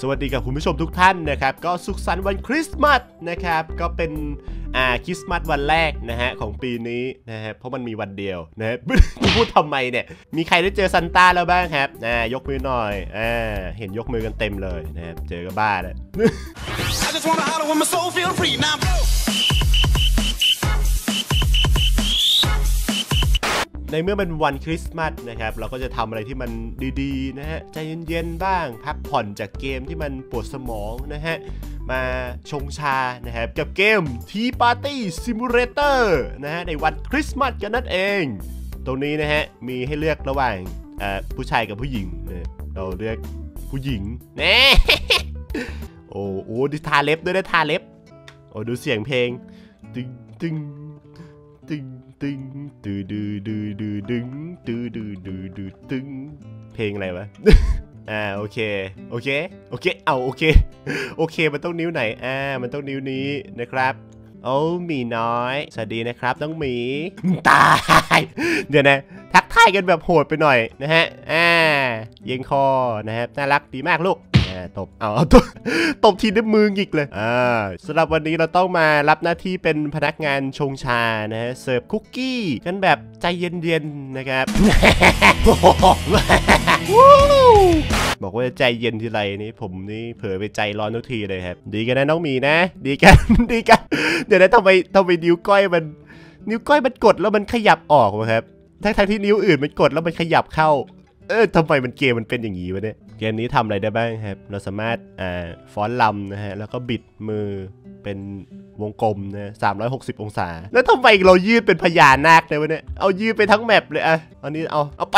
สวัสดีกับคุณผู้ชมทุกท่านนะครับ ก็สุขสันต์วันคริสต์มาสนะครับ ก็เป็นอ่าคริสต์มาสวันแรกนะฮะของปีนี้นะฮะเพราะมันมีวันเดียวนะฮะพูดทำไมเนี่ย มีใครได้เจอซันต้าแล้วบ้างครับอ่ายกมือหน่อยอ่าเห็นยกมือกันเต็มเลยนะครับเจอก็บ้าเลย ในเมื่อเป็นวันคริสต์มาสนะครับเราก็จะทำอะไรที่มันดีๆนะฮะใจเย็นๆบ้างพักผ่อนจากเกมที่มันปวดสมองนะฮะมาชงชานะครับกับเกมทีปาร์ตี้ซิมูเลเตอร์นะฮะในวันคริสต์มาสกันนั่นเอง ตรงนี้นะฮะมีให้เลือกระหว่างผู้ชายกับผู้หญิงนะเราเลือกผู้หญิงแน่โอ้โหดิทาเล็บด้วยนะทาเล็บโอ้ดูเสียงเพลง ตึงตึงตึง ตึงตือดือดือดือดึงตือดือดือดือตึงเพลงอะไรวะอ่าโอเคโอเคโอเคเอาโอเคโอเคมันต้องนิ้วไหนอ่ามันต้องนิ้วนี้นะครับโอ้มีน้อย สวัสดีนะครับน้องหมี ตาย เดี๋ยวนะ ทักทายกันแบบโหดไปหน่อยนะฮะ อ่า เย็งคอนะครับ น่ารักดีมากลูก ตบเอาเอาตบตบทีด้วยมือหงิกเลยอ่าสำหรับวันนี้เราต้องมารับหน้าที่เป็นพนักงานชงชานะฮะเสิร์ฟคุกกี้กันแบบใจเย็นๆนะครับบอกว่าใจเย็นทีไรนี่ผมนี่เผลอไปใจร้อนทุกทีเลยครับ ดีกันนะน้องมีนะ ดีกันดีกัน เดี๋ยวนะทำไมทำไมนิ้วก้อยมัน นิ้วก้อยมันกดแล้วมันขยับออกวะครับทั้งทั้งที่นิ้วอื่นมันกดแล้วมันขยับเข้า เออทำไมมันเกมมันเป็นอย่างนี้วะเนี่ย เกมนี้ทำอะไรได้บ้างครับ เราสามารถอ่าฟ้อนลำนะฮะ แล้วก็บิดมือเป็นวงกลมนะ360องศา แล้วทำไมเรายืดเป็นพญานาคเลยวะเนี่ย เอายืดไปทั้งแมปเลยอะอันนี้เอา เอาไป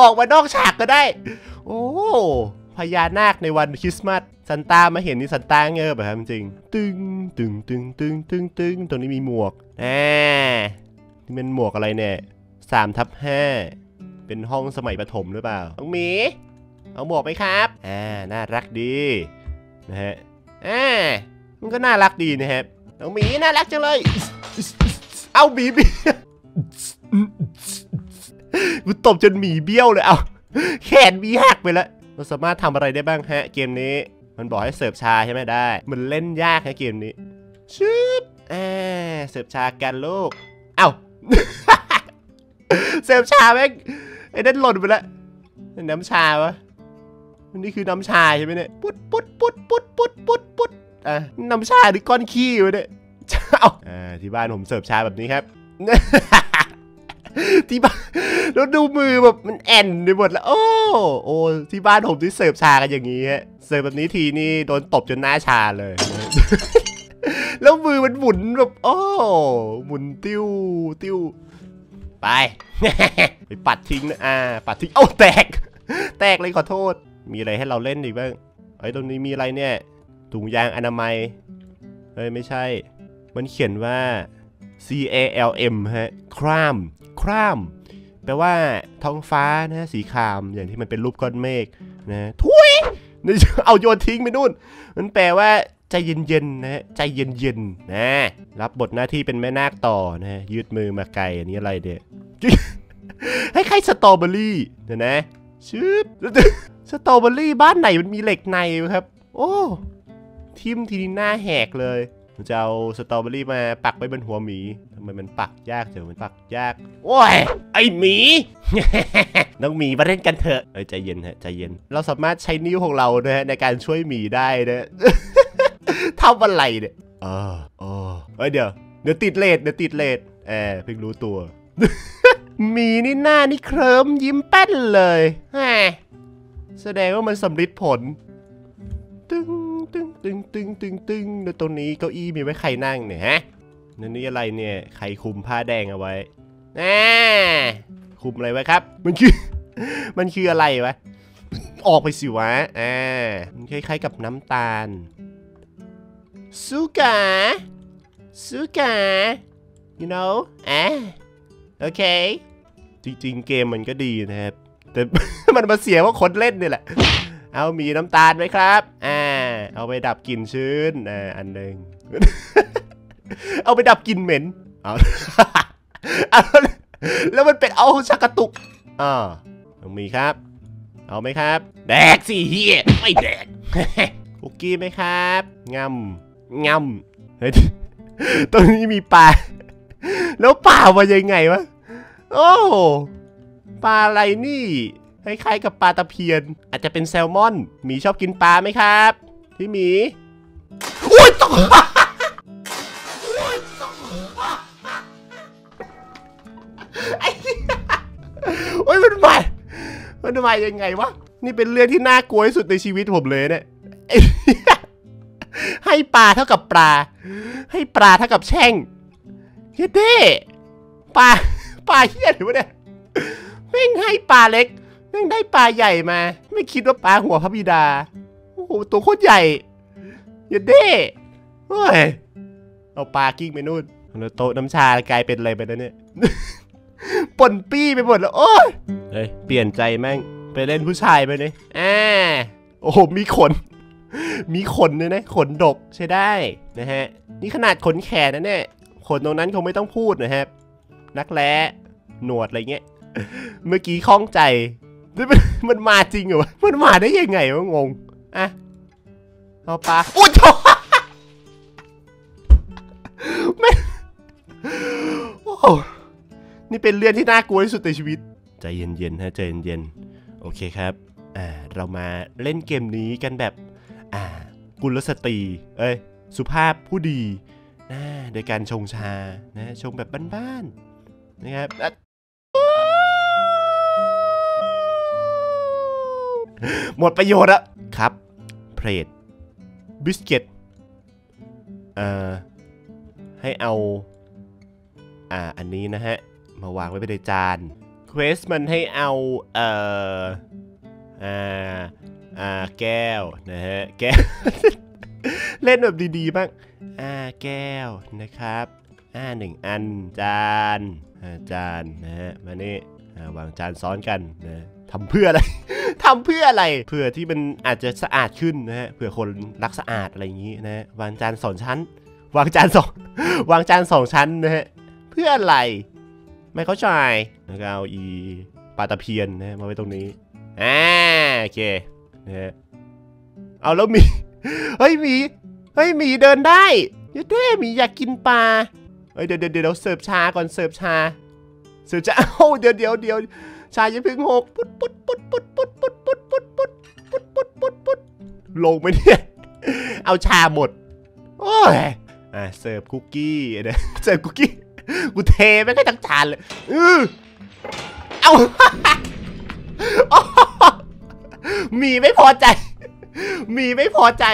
ออกมานอกฉากก็ได้ โอ้พญานาคในวันคริสต์มาสซันต้ามาเห็นนี่ซันต้าเงือบอะครับจริง ตึงตึงตึงตึงตึงตึงตรงนี้มีหมวกแหมนี่เป็นหมวกอะไรเนี่ยสามทับห้าเป็นห้องสมัยประถมหรือเปล่าน้องหมี เอาหมวกไหมครับอ่าน่ารักดีนะฮะอ่ามันก็น่ารักดีนะครับน้องหมีน่ารักจังเลย เอาหมีบีกูตบจนหมีเบี้ยวเลยเอาแขนมีหักไปแล้วเราสามารถทำอะไรได้บ้างฮะ เกมนี้ มันบอกให้เสิร์ฟชาใช่ไหมได้ มันเล่นยากฮะเกมนี้ชึบอ่าเสิร์ฟชากันลูก เอ้าเสิร์ฟชาแม่งไอ้นั่นหล่นไปแล้วน้ำชาวะ นี่คือน้ำชาใช่ไหมเนี่ยปุ๊ดปุ๊ดปุ๊ดปุ๊ดปุ๊ดปุ๊ดปุ๊ดอะน้ำชาหรือก้อนขี้วะเนี่ยเอ้าอ่าที่บ้านผมเสิร์ฟชาแบบนี้ครับ ที่บ้านแล้วดูมือแบบมันแอนไปหมดแล้วโอ้โอ้ที่บ้านผมที่เสิร์ฟชากันอย่างนี้ฮะเสิร์ฟแบบนี้ทีนี่โดนตบจนหน้าชาเลย แล้วมือมันหมุนแบบโอ้หมุนติ้วติ้วไปไปปัดทิ้งนะอ่าปัดทิ้งเอ้าแตก แตกเลยขอโทษ มีอะไรให้เราเล่นอีกบ้างเอ้ตรงนี้มีอะไรเนี่ย ถุงยางอนามัย เฮ้ย ไม่ใช่ มันเขียนว่า C A L M ฮะ คราม คราม แปลว่าท้องฟ้านะสีคราม อย่างที่มันเป็นรูปก้อนเมฆนะทุยนี่เอาโยนทิ้งไปนู่น มันแปลว่าใจเย็นๆนะฮะใจเย็นๆนะ รับบทหน้าที่เป็นแม่นาคต่อนะฮะยืดมือมาไกลอันนี้อะไรเด็กให้ใครสตรอเบอรี่เดี๋ยวนะ ชืบสตรอเบอรี่บ้านไหนมันมีเหล็กในครับ โอ้ทิมทีนี้หน้าแหกเลยจะเอาสตรอเบอรี่มาปักไว้บนหัวหมีทำไมมันปักยากจังมันปักยาก โอ้ย ไอหมี น้องหมีมาเล่นกันเถอะเอ้ยใจเย็นฮะใจเย็น เราสามารถใช้นิ้วของเรานะฮะในการช่วยหมีได้นะทำอะไรเนี่ยอ๋ออ๋ออเดี๋ยว เดี๋ยวติดเลดเดี๋ยวติดเลดแอบเพิ่งรู้ตัว มีนี่หน้านี่เคลิ้มยิ้มแป้นเลยแหมแสดงว่ามันสำลิดผล ตึงตึงตึงตึงตึงตึงแล้วตรงนี้เก้าอี้มีไว้ใครนั่งเนี่ยฮะนั่นนี่อะไรเนี่ยใครคุมผ้าแดงเอาไว้แหมคุมอะไรไว้ครับ มันคือ มันคืออะไรวะ ออกไปสิวะอ่ามันคล้ายๆกับน้ำตาลซูกาซูกา you know อะ โอเค จริงๆ เกมมันก็ดีนะครับ แต่ มันมาเสียว่าคนเล่นนี่แหละ เอามีน้ำตาลไหมครับ อ่า เอาไปดับกลิ่นชื้น อ่า อันหนึ่ง เอาไปดับกลิ่นเหม็น เอา แล้วมันเป็นเอาชักกระตุก อ่าต้อมีครับ เอาไหมครับ แดกสิเฮียไม่แดกคุกกี้ไหมครับงำงำเฮ้ยตรงนี้มีปลา แล้วปลามายังไงวะ โอ้ปลาอะไรนี่คล้ายๆกับปลาตะเพียน อาจจะเป็นแซลมอนหมีชอบกินปลาไหมครับพี่หมีอุ้ยตกไอ้เหี้ยโอ้ยมันมามันมายังไงวะ นี่เป็นเรื่องที่น่ากลัวที่สุดในชีวิตผมเลยเนี่ยให้ปลาเท่ากับปลา ให้ปลาเท่ากับแช่ง เฮ้ยเด้ปลาปลาเฮี้ยหรือวะเนี่ยแม่งให้ปลาเล็กแม่งได้ปลาใหญ่มา ไม่คิดว่าปลาหัวพระบิดาโอ้โหตัวโคตรใหญ่เฮ้ยเด้เฮ้ยเอาปลากิ้งไปนู่นแล้วโต๊ะน้ำชากลายเป็นอะไรไปแล้วเนี่ยป่นปี้ไปหมดแล้วโอ้ยเฮ้ยเปลี่ยนใจแม่งไปเล่นผู้ชายไปเลยอ่าโอ้โหมีขน มีขนด้วยนะ ขนดกใช้ได้นะฮะ นี่ขนาดขนแขนนะเนี่ย ขนตรงนั้นคงไม่ต้องพูดนะครับ นักแร้หนวดอะไรเงี้ย เมื่อกี้คล้องใจ มันมันมาจริงเหรอวะ มันมาได้ยังไงวะงง อะ เอาปลาโอ้ยโถ่แม่โอ้นี่เป็นเรื่องที่น่ากลัวที่สุดในชีวิต ใจเย็นๆฮะใจเย็นๆ โอเคครับ อ่า เรามาเล่นเกมนี้กันแบบ อ่า กุลสตรี เอ้ย สุภาพผู้ดี นะโดยการชงชานะชงแบบบ้านๆนะครับหมดประโยชน์แล้วครับ เพลทบิสกิตเอ่อให้เอา อ่า อันนี้นะฮะ มาวางไว้ในจานเควสมันให้เอา เอ่อ อ่า อ่า แก้ว นะฮะ แก้ว เล่นแบบดีๆบ้างอ่าแก้วนะครับอ่าหนึ่งอันจานอ่าจานนะฮะมานี่วางจานซ้อนกันนะทำเพื่ออะไร ทำเพื่ออะไร เพื่อที่มันอาจจะสะอาดขึ้นนะฮะเผื่อคนรักสะอาดอะไรอย่างนี้นะฮะวางจานสองชั้น วางจานสองวางจานสองชั้นนะฮะ เพื่ออะไร ไม่เข้าใจแล้วก็เอาอีปลาตะเพียนนะมาไว้ตรงนี้ อ่าโอเคนะฮะ เอาแล้วมี เฮ้ยหมี เฮ้ยหมีเดินได้ยเด้หมีอยากกินปลา เฮ้ยเดี๋ยวเดี๋ยวเดี๋ยวเสิร์ฟชาก่อนเสิร์ฟชา เสิร์ฟชาเอ้เดี๋ยวเดี๋ยวเดี๋ยวชาย่าเพิ่งหกปุ๊ดปุ๊ดปุ๊ดปุ๊ดปุ๊ดปุ๊ดปุ๊ดปุ๊ดปุ๊ดปุ๊ดปุ๊ดปุ๊ดปุ๊ดลงไปเนี่ยเอาชาหมด โอ้ย อะเสิร์ฟคุกกี้นะเสิร์ฟคุกกี้ กูเทไม่ค่อยทั้งจานเลยอือเอามีไม่พอใจ มีไม่พอใจ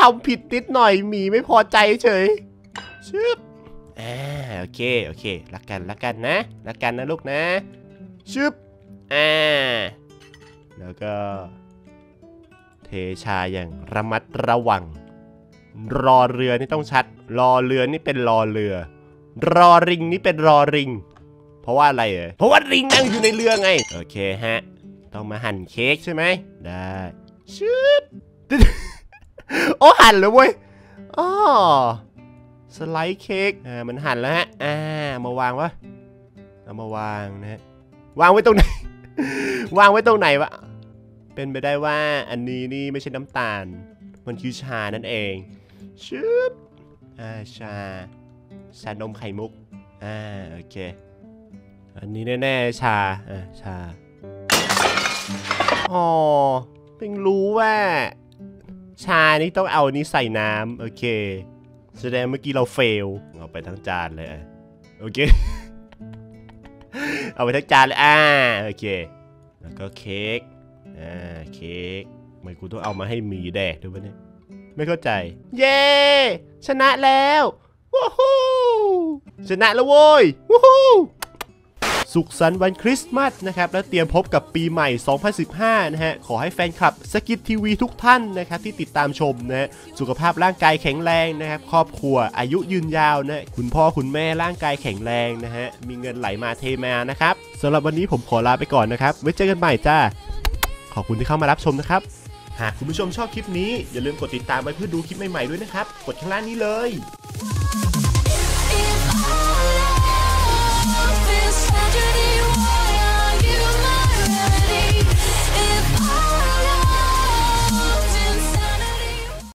ทำผิดนิดหน่อยมีไม่พอใจเฉยชึบอ่าโอเคโอเครักกันรักกันนะรักกันนะลูกนะชึบอ่าแล้วก็ เทชาอย่างระมัดระวัง รอเรือนี่ต้องชัด รอเรือนี่เป็นรอเรือ รอริงนี่เป็นรอริง เพราะว่าอะไรเอ่ยเพราะว่าริงนั่งอยู่ในเรือไง โอเคฮะ ต้องมาหั่นเค้กใช่ไหมได้ ชึบโอ้หั่นแล้วเว้ยอ๋อสไลด์เค้กอ่ามันหั่นแล้วฮะ อ่ามาวางวะเอามาวางนะฮะ วางไว้ตรงไหน วางไว้ตรงไหนวะ เป็นไปได้ว่าอันนี้นี่ไม่ใช่น้ำตาล มันคือชานั่นเองชึบอ่าชา ชานมไข่มุก อ่าโอเค อันนี้แน่ๆชา อ่าชา อ๋อ เพิ่งรู้ว่า ชานี่ต้องเอานี้ใส่น้ำโอเค แสดงเมื่อกี้เราเฟลเอาไปทั้งจานเลยโอเค เอาไปทั้งจานเลยอ่าโอเค แล้วก็เค้กอ่าเค้กทำไมกูต้องเอามาให้มีแดกด้วยวะเนี่ยไม่เข้าใจ เย้ชนะแล้วว้าวชนะแล้วโว้ยว้าว สุขสันต์วันคริสต์มาสนะครับและเตรียมพบกับปีใหม่ 2015 นะฮะขอให้แฟนคลับสกิททีวีทุกท่านนะครับที่ติดตามชมนะฮะสุขภาพร่างกายแข็งแรงนะครับครอบครัวอายุยืนยาวนะคุณพ่อคุณแม่ร่างกายแข็งแรงนะฮะมีเงินไหลมาเทมานะครับสำหรับวันนี้ผมขอลาไปก่อนนะครับไว้เจอกันใหม่จ้าขอบคุณที่เข้ามารับชมนะครับหากคุณผู้ชมชอบคลิปนี้อย่าลืมกดติดตามไว้เพื่อดูคลิปใหม่ๆด้วยนะครับ กดข้างล่างนี้เลย